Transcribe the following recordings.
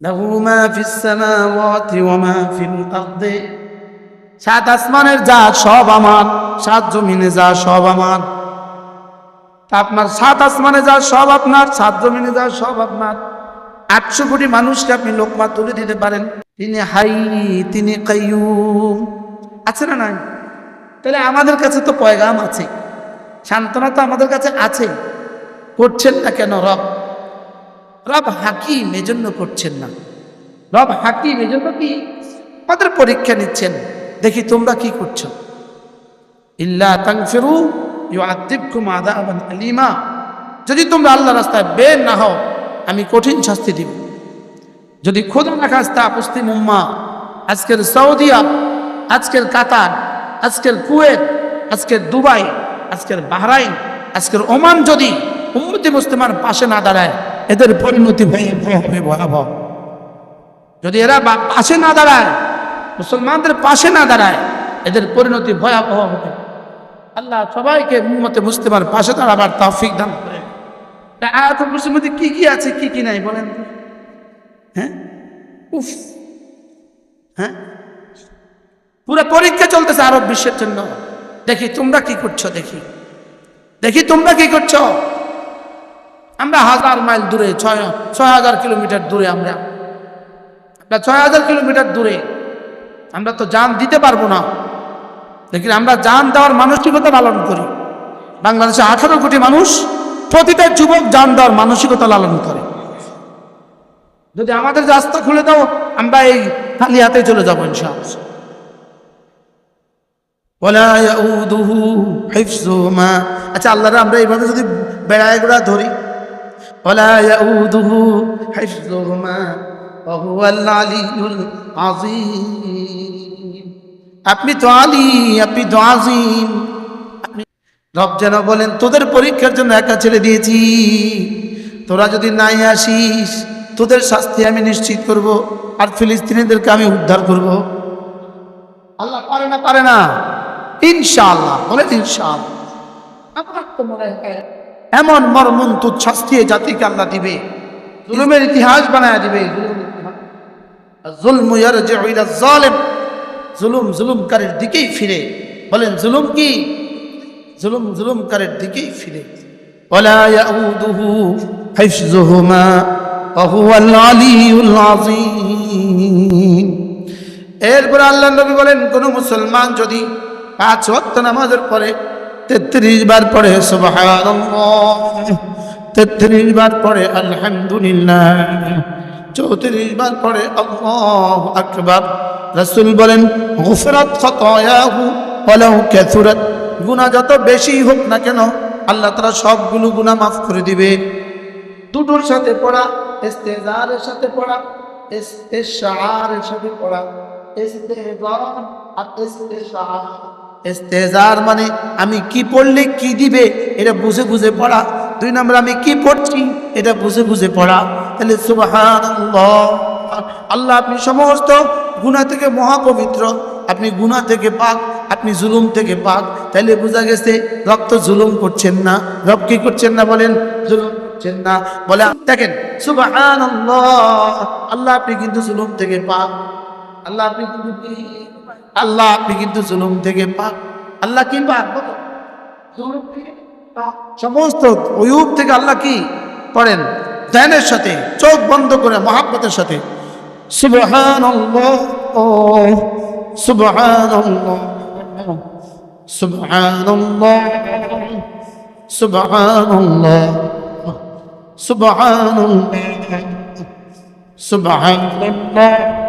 له ما في السماوات وما في الأرض সাত আসমানের যা সব আমার সাত জমিনে যা সব আমার তা আপনার সাত আসমানে যা সব আপনার সাত জমিনে যা সব আপনার আটশো কোটি মানুষকে আপনি লোকমা তুলে দিতে পারেন তিনি হাই তিনি কাইয়ুম আছে না নাই তাহলে আমাদের কাছে তো পয়গাম আছে সান্ত্বনা তো আমাদের কাছে আছে করছেন না কেন রব রব হাকিম এজন্য করছেন না। রব হাকিম এজন্য কি? আমাদের পরীক্ষা নিচ্ছেন দেখি তোমরা কি করছ। ইল্লা তাংফিরু ইউআদিবকুম আযাবান আলিমা। যদি তোমরা আল্লাহ রাস্তায় বের না হও আমি কঠিন শাস্তি দিব। যদি খোদা না খাস্তা পশ্চিম উম্মা আজকের সৌদিয়া আজকের কাতার আজকের কুয়েত আজকের দুবাই আজকের বাহরাইন আজকের ওমান যদি উম্মতি মুসলিমার পাশে না দাঁড়ায় এদের পরিণতি ভয়াবহ হবে ভয়াবহ। যদি এরা পাশে না দাঁড়ায়, মুসলমানদের পাশে না দাঁড়ায়, এদের পরিণতি ভয়াবহ হবে। আল্লাহ সবাইকে উম্মতে মুসলিমার পাশে দাঁড়াবার তৌফিক দান করেন তা আয়াতুল কুরসির মধ্যে কি কি আছে, কি কি নাই বলেন হ্যাঁ? উফ! হ্যাঁ? পুরো পরীক্ষা চলতেছে আরব বিশ্বের জন্য। দেখি তোমরা কি করছ, দেখি। দেখি তোমরা কি করছ? আমরা হাজার মাইল দূরে, ছয় ছয় হাজার কিলোমিটার দূরে আমরা। আমরা ছয় হাজার কিলোমিটার দূরে। আমরা তো যান দিতে পারব না। দেখি আমরা যান দেওয়ার মানসিকতা লালন করি। বাংলাদেশে আঠারো কোটি মানুষ প্রতিটা যুবক যান দেওয়ার মানসিকতা লালন করে। যদি আমাদের রাস্তা খুলে দাও, আমরা এই খালি হাতে চলে যাব আচ্ছা আল্লাহরা আমরা এইভাবে যদি বেড়ায় গোড়া ধরি ولا يؤوده حفظهما وهو العلي العظيم আপনি তো আলী আপনি তো আজিম আপনি রব যেন বলেন তোদের পরীক্ষার জন্য একা ছেড়ে দিয়েছি তোরা যদি নাই আসিস তোদের শাস্তি আমি নিশ্চিত করব আর ফিলিস্তিনিদেরকে আমি উদ্ধার করব আল্লাহ পারে না পারে না ইনশাআল্লাহ বলেন ইনশাআল্লাহ আমার তো মনে হয় এমন মর্মন্তুদ শাস্তি জাতিকে আল্লাহ দিবে। জুলুমের ইতিহাস বানায় দিবে। জুলমু ইয়ারজিউ জুলুম। জুলুমকারীর দিকেই ফিরে। বলেন, জুলুম কি? জুলুম জুলুমকারীর দিকেই ফিরে। এরপর আল্লাহ নবী বলেন, কোন মুসলমান যদি পাঁচ ওয়াক্ত নামাজের পরে তেত্রিশ বার সুবহানাল্লাহ। তেত্রিশ বার পড়ে, আলহামদুলিল্লাহ। চৌত্রিশ বার পরে আকবার। রাসূল বলেন, গুফরাত খতায়াহু ওয়ালাউ কাসুরাত। গুনাহ যত বেশি হোক না কেন, আল্লাহ তাআলা সবগুলো গুনাহ মাফ করে দিবে। দুটোর সাথে পড়া, ইস্তেজারের সাথে পড়া ইস্তেশারের সাথে পড়া ইস্তেজার আর ইস্তেশার ইস্তেজার মানে আমি কি পড়লে কি দিবে, এটা বুঝে বুঝে পড়া। দুই নম্বর, আমি কি পড়ছি, এটা বুঝে বুঝে পড়া। তাহলে সুবহানাল্লাহ, আল্লাহ আপনি সমস্ত গুনাহ থেকে মহাপবিত্র, আপনি গুনাহ থেকে পাক, আপনি জুলুম থেকে পাক। তাহলে বোঝা গেছে, রক্ত জুলুম করছেন না। রব কি করছেন না বলেন? জুলুম করছেন না। বলে, দেখেন, সুবহানাল্লাহ, আল্লাহ আপনি কিন্তু জুলুম থেকে পাক। আল্লাহ আপনি কিন্তু আল্লাহ, আপনি কিন্তু জুলুম থেকে পাক। আল্লাহ কি পাক সমস্ত অয়ুব থেকে আল্লাহ কি পড়েন ধ্যানের সাথে, চোখ বন্ধ করে, মহাব্বতের সাথে। সুবহানাল্লাহ সুবহানাল্লাহ সুবহানাল্লাহ সুবহানাল্লাহ সুবহানাল্লাহ সুবহানাল্লাহ।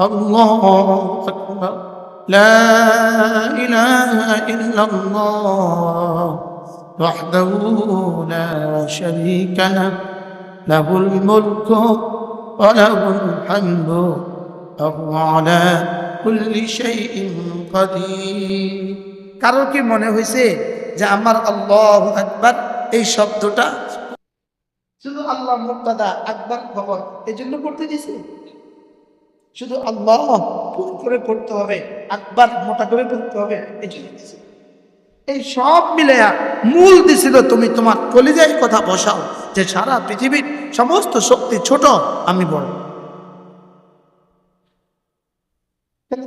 الله أكبر لا إله إلا الله وحده لا شريك له له الملك وله الحمد وهو على كل شيء قدير কারও কি মনে হয়েছে যে আমার আল্লাহ আকবার এই শব্দটা শুধু আল্লাহ মুক্তাদা আকবর খবর এই জন্য করতে দিয়েছে শুধু আল্লাহ করে পড়তে হবে আকবার মোটা করে পড়তে হবে, এই জন্য এই সব মিলে মূল দিছিল তুমি তোমার কলিজায় কথা বসাও, যে সারা পৃথিবীর সমস্ত শক্তি ছোট, আমি বড়।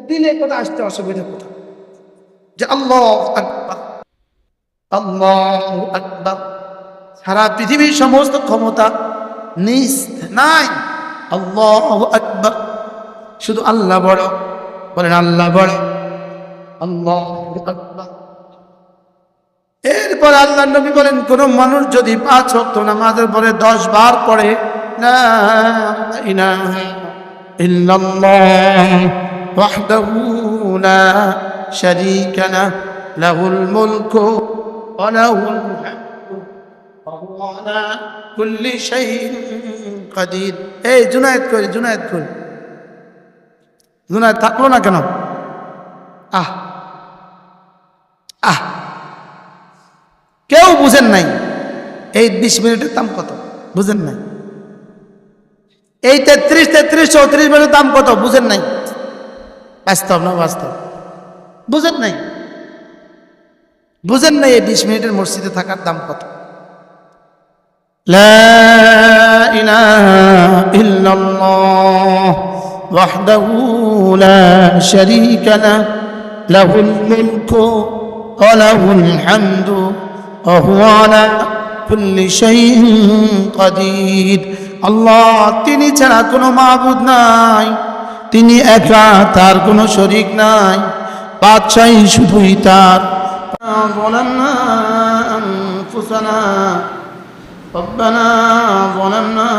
দিলে কথা আসতে অসুবিধা কোথাও যে আল্লাহ আকবার আল্লাহ আকবার। সারা পৃথিবীর সমস্ত ক্ষমতা নিজ নাই, আল্লাহ আকবার। শুধু আল্লাহ বড়। বলেন, আল্লাহ বড়। আল্লাহ এরপর আল্লাহ নবী বলেন, কোন মানুষ যদি পাঁচ হক্ত নামাজের পরে দশ বার পড়ে জুনায়ত করে জুনায়ত করে। জুনায়দ থাকল না কেন? আহ আহ। কেউ বুঝেন নাই এই বিশ মিনিটের দাম কত? বুঝেন নাই। এই তেত্রিশ তেত্রিশ, চৌত্রিশ মিনিটের দাম কত? বুঝেন নাই। বাস্তব না বাস্তব? বুঝেন নাই। বুঝেন নাই এই বিশ মিনিটের মসজিদে থাকার দাম কত? লা ইলাহা ইল্লাল্লাহ। وحده لا شريك له له الملك وله الحمد وهو على كل شيء قدير আল্লাহ তিনি ছাড়া কোনো মাবুদ নাই তিনি একা তার কোনো শরিক নাই বাদশাহী শুধুই তার ظلمنا أنفسنا ربنا ظلمنا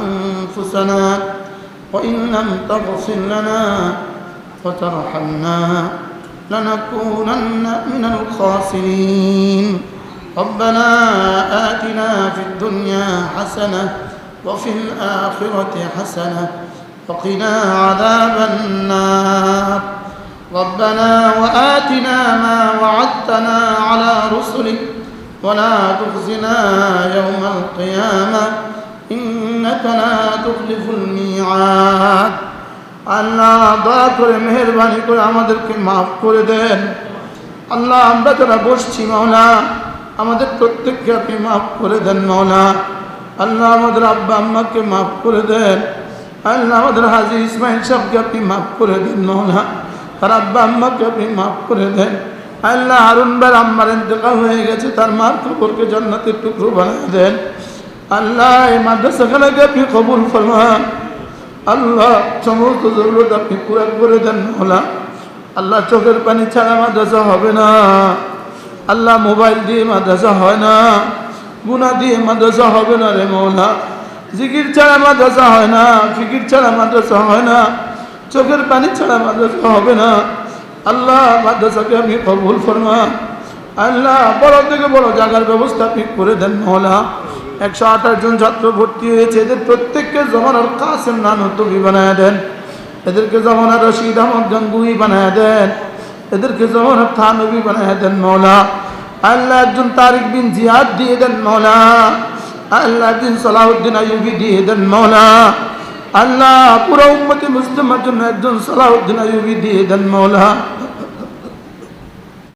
أنفسنا وإن لم تغفر لنا وترحمنا لنكونن من الخاسرين. ربنا آتنا في الدنيا حسنة وفي الآخرة حسنة وقنا عذاب النار. ربنا وآتنا ما وعدتنا على رسلك ولا تخزنا يوم القيامة. إنك لا تخلف الميعاد আল্লাহ দয়া করে মেহরবানি করে আমাদেরকে মাফ করে দেন আল্লাহ আমরা যারা বসছি মাওলা আমাদের প্রত্যেককে আপনি মাফ করে দেন মাওলা আল্লাহ আমাদের আব্বা আম্মাকে মাফ করে দেন আল্লাহ আমাদের হাজি ইসমাইল সাহেবকে আপনি মাফ করে দেন মাওলা তার আব্বা আম্মাকে আপনি মাফ করে দেন আল্লাহ হারুন বার আম্মার ইন্তেকাল হয়ে গেছে তার মার খবরকে জান্নাতের টুকরো বানিয়ে দেন আল্লাহ এই মাদ্রাসাখানাকে আপনি কবুল ফরমান। আল্লাহ সমস্ত জরুরত আপনি পুরা করে দেন মৌলা। আল্লাহ চোখের পানি ছাড়া মাদ্রাসা হবে না। আল্লাহ মোবাইল দিয়ে মাদ্রাসা হয় না। গুনা দিয়ে মাদ্রাসা হবে না রে মৌলা। জিকির ছাড়া মাদ্রাসা হয় না। ফিকির ছাড়া মাদ্রাসা হয় না। চোখের পানি ছাড়া মাদ্রাসা হবে না। আল্লাহ মাদ্রাসাকে আমি কবুল ফরমা আল্লাহ বড় থেকে বড় জায়গার ব্যবস্থা আপনি করে দেন মহলা একশো আঠাশ জন ছাত্র ভর্তি হয়েছে। এদের প্রত্যেককে জমানার কাসেম নানতবি বানায় দেন। এদেরকে জমানার রশিদ আহমদ গঙ্গুই বানায় দেন। এদেরকে জমানার থানবি বানায় দেন মৌলা আল্লাহ একজন তারিক বিন জিয়াদ দিয়ে দেন মৌলা আল্লাহ একদিন সালাউদ্দিন আইবি দিয়ে দেন মৌলা আল্লাহ পুরো উম্মতি মুসলিমের জন্য একজন সালাউদ্দিন আইবি দিয়ে দেন মৌলা